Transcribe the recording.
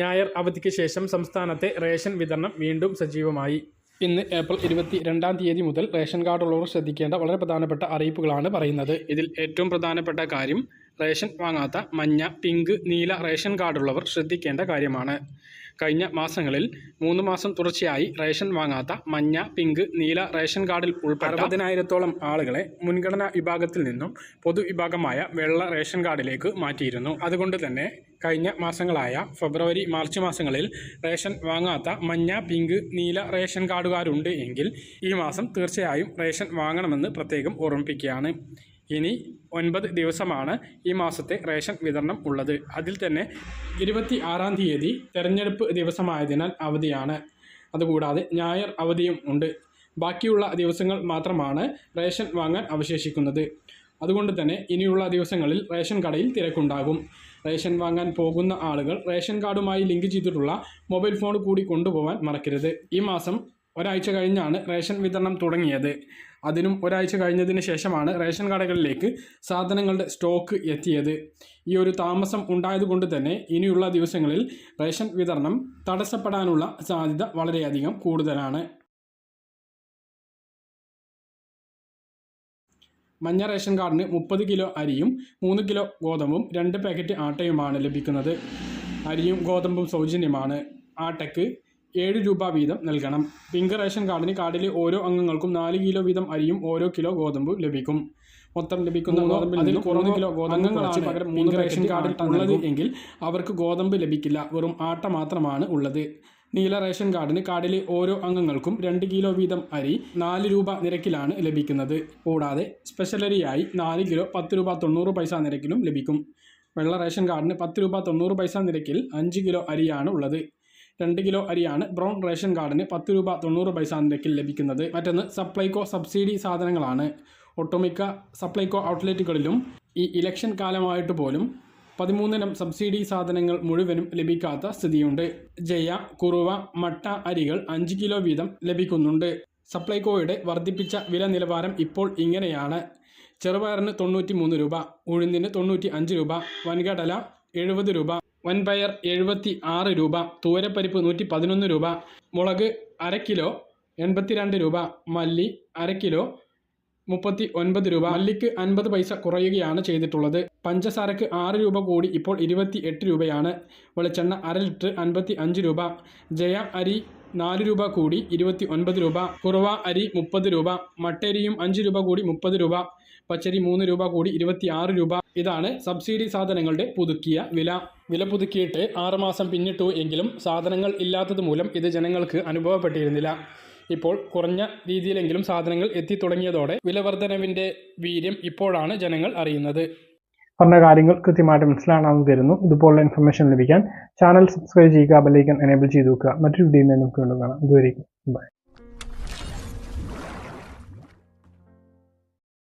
ഞായർ അവധിക്ക് ശേഷം സംസ്ഥാനത്തെ റേഷൻ വിതരണം വീണ്ടും സജീവമായി. ഇന്ന് ഏപ്രിൽ ഇരുപത്തി രണ്ടാം തീയതി മുതൽ റേഷൻ കാർഡ് കാർഡുള്ളവർ ശ്രദ്ധിക്കേണ്ട വളരെ പ്രധാനപ്പെട്ട അറിയിപ്പുകളാണ് പറയുന്നത്. ഇതിൽ ഏറ്റവും പ്രധാനപ്പെട്ട കാര്യം റേഷൻ വാങ്ങാത്ത മഞ്ഞ പിങ്ക് നീല റേഷൻ കാർഡുള്ളവർ ശ്രദ്ധിക്കേണ്ട കാര്യമാണ്. കഴിഞ്ഞ മാസങ്ങളിൽ മൂന്ന് മാസം തുടർച്ചയായി റേഷൻ വാങ്ങാത്ത മഞ്ഞ പിങ്ക് നീല റേഷൻ കാർഡിൽ ഉൾപ്പെട്ട അറുപതിനായിരത്തോളം ആളുകളെ മുൻഗണനാ വിഭാഗത്തിൽ നിന്നും പൊതുവിഭാഗമായ വെള്ള റേഷൻ കാർഡിലേക്ക് മാറ്റിയിരുന്നു. അതുകൊണ്ട് തന്നെ കഴിഞ്ഞ മാസങ്ങളായ ഫെബ്രുവരി മാർച്ച് മാസങ്ങളിൽ റേഷൻ വാങ്ങാത്ത മഞ്ഞ പിങ്ക് നീല റേഷൻ കാർഡുകാരുണ്ട് എങ്കിൽ ഈ മാസം തീർച്ചയായും റേഷൻ വാങ്ങണമെന്ന് പ്രത്യേകം ഓർമ്മിപ്പിക്കുകയാണ്. ഇനി ഒൻപത് ദിവസമാണ് ഈ മാസത്തെ റേഷൻ വിതരണം ഉള്ളത്. അതിൽ തന്നെ ഇരുപത്തി ആറാം തീയതി തെരഞ്ഞെടുപ്പ് ദിവസമായതിനാൽ അവധിയാണ്. അതുകൂടാതെ ഞായർ അവധിയും ഉണ്ട്. ബാക്കിയുള്ള ദിവസങ്ങൾ മാത്രമാണ് റേഷൻ വാങ്ങാൻ അവശേഷിക്കുന്നത്. അതുകൊണ്ട് തന്നെ ഇനിയുള്ള ദിവസങ്ങളിൽ റേഷൻ കടയിൽ തിരക്കുണ്ടാകും. റേഷൻ വാങ്ങാൻ പോകുന്ന ആളുകൾ റേഷൻ കാർഡുമായി ലിങ്ക് ചെയ്തിട്ടുള്ള മൊബൈൽ ഫോൺ കൂടി കൊണ്ടുപോകാൻ മറക്കരുത്. ഈ മാസം ഒരാഴ്ച കഴിഞ്ഞാണ് റേഷൻ വിതരണം തുടങ്ങിയത്. അതിനും ഒരാഴ്ച കഴിഞ്ഞതിന് ശേഷമാണ് റേഷൻ കടകളിലേക്ക് സാധനങ്ങളുടെ സ്റ്റോക്ക് എത്തിയത്. ഈ ഒരു താമസം ഉണ്ടായതുകൊണ്ട് തന്നെ ഇനിയുള്ള ദിവസങ്ങളിൽ റേഷൻ വിതരണം തടസ്സപ്പെടാനുള്ള സാധ്യത വളരെയധികം കൂടുതലാണ്. മഞ്ഞ റേഷൻ കാർഡിന് മുപ്പത് കിലോ അരിയും മൂന്ന് കിലോ ഗോതമ്പും രണ്ട് പാക്കറ്റ് ആട്ടയുമാണ് ലഭിക്കുന്നത്. അരിയും ഗോതമ്പും സൗജന്യമാണ്. ആട്ടയ്ക്ക് ഏഴ് രൂപ വീതം നൽകണം. പിങ്ക് റേഷൻ കാർഡിന് കാർഡിലെ ഓരോ അംഗങ്ങൾക്കും നാല് കിലോ വീതം അരിയും ഓരോ കിലോ ഗോതമ്പ് ലഭിക്കും. മൊത്തം ലഭിക്കുന്ന ഗോതമ്പിൽ അതിൽ കുറഞ്ഞ കിലോ ഗോതമ്പ് കുറച്ച് പകരം മൂന്ന് റേഷൻ കാർഡിൽ ഉള്ളത് എങ്കിൽ അവർക്ക് ഗോതമ്പ് ലഭിക്കില്ല. വെറും ആട്ട മാത്രമാണ് ഉള്ളത്. നീല റേഷൻ കാർഡിന് കാർഡിലെ ഓരോ അംഗങ്ങൾക്കും രണ്ട് കിലോ വീതം അരി നാല് രൂപ നിരക്കിലാണ് ലഭിക്കുന്നത്. കൂടാതെ സ്പെഷ്യൽ അരിയായി നാല് കിലോ പത്ത് രൂപ തൊണ്ണൂറ് പൈസ നിരക്കിലും ലഭിക്കും. വെള്ള റേഷൻ കാർഡിന് പത്ത് രൂപ തൊണ്ണൂറ് പൈസ നിരക്കിൽ അഞ്ച് കിലോ അരിയാണ് ഉള്ളത്. രണ്ട് കിലോ അരിയാണ് ബ്രൗൺ റേഷൻ കാർഡിന് പത്ത് രൂപ തൊണ്ണൂറ് പൈസ നിരക്കിൽ ലഭിക്കുന്നത്. മറ്റൊന്ന് സപ്ലൈകോ സബ്സിഡി സാധനങ്ങളാണ്. ഒട്ടുമിക്ക സപ്ലൈകോ ഔട്ട്ലെറ്റുകളിലും ഈ ഇലക്ഷൻ കാലമായിട്ട് പോലും പതിമൂന്നിനം സബ്സിഡി സാധനങ്ങൾ മുഴുവനും ലഭിക്കാത്ത സ്ഥിതിയുണ്ട്. ജയ കുറുവ മട്ട അരികൾ അഞ്ച് കിലോ വീതം ലഭിക്കുന്നുണ്ട്. സപ്ലൈകോയുടെ വർദ്ധിപ്പിച്ച വില നിലവാരം ഇപ്പോൾ ഇങ്ങനെയാണ്. ചെറുപയറിന് തൊണ്ണൂറ്റി മൂന്ന് രൂപ ഉഴുന്നിന് തൊണ്ണൂറ്റി അഞ്ച് രൂപ വൻകടല എഴുപത് രൂപ. വൻപയർ എഴുപത്തി ആറ് രൂപ തൂരപ്പരിപ്പ് നൂറ്റി പതിനൊന്ന് രൂപ മുളക് അര കിലോ എൺപത്തിരണ്ട് രൂപ മല്ലി അര കിലോ മുപ്പത്തി ഒൻപത് രൂപ. മല്ലിക്ക് അൻപത് പൈസ കുറയുകയാണ് ചെയ്തിട്ടുള്ളത്. പഞ്ചസാരക്ക് ആറ് രൂപ കൂടി ഇപ്പോൾ ഇരുപത്തി എട്ട് രൂപയാണ്. വെളിച്ചെണ്ണ അര ലിറ്റർ അൻപത്തി അഞ്ച് രൂപ. ജയ അരി നാല് രൂപ കൂടി ഇരുപത്തി ഒൻപത് രൂപ. കുറവ അരി മുപ്പത് രൂപ. മട്ടരിയും അഞ്ച് രൂപ കൂടി മുപ്പത് രൂപ. പച്ചരി മൂന്ന് രൂപ കൂടി ഇരുപത്തി ആറ് രൂപ. ഇതാണ് സബ്സിഡി സാധനങ്ങളുടെ പുതുക്കിയ വില. വില പുതുക്കിയിട്ട് ആറുമാസം പിന്നിട്ടു എങ്കിലും സാധനങ്ങൾ ഇല്ലാത്തത് മൂലം ഇത് ജനങ്ങൾക്ക് അനുഭവപ്പെട്ടിരുന്നില്ല. ഇപ്പോൾ കുറഞ്ഞ രീതിയിലെങ്കിലും സാധനങ്ങൾ എത്തിത്തുടങ്ങിയതോടെ വില വർധനവിന്റെ വീര്യം ഇപ്പോഴാണ് ജനങ്ങൾ അറിയുന്നത്. പറഞ്ഞ കാര്യങ്ങൾ കൃത്യമായിട്ട് മനസ്സിലാണെന്ന് തരുന്നു. ഇതുപോലുള്ള ഇൻഫർമേഷൻ ലഭിക്കാൻ ചാനൽ സബ്സ്ക്രൈബ് ചെയ്യുക ബെല്ലൈക്കൻ എനേബിൾ ചെയ്തു വെക്കുക. മറ്റൊരു വീഡിയോയിൽ നമുക്ക് കാണാം. ഇതുവരെയും ബൈ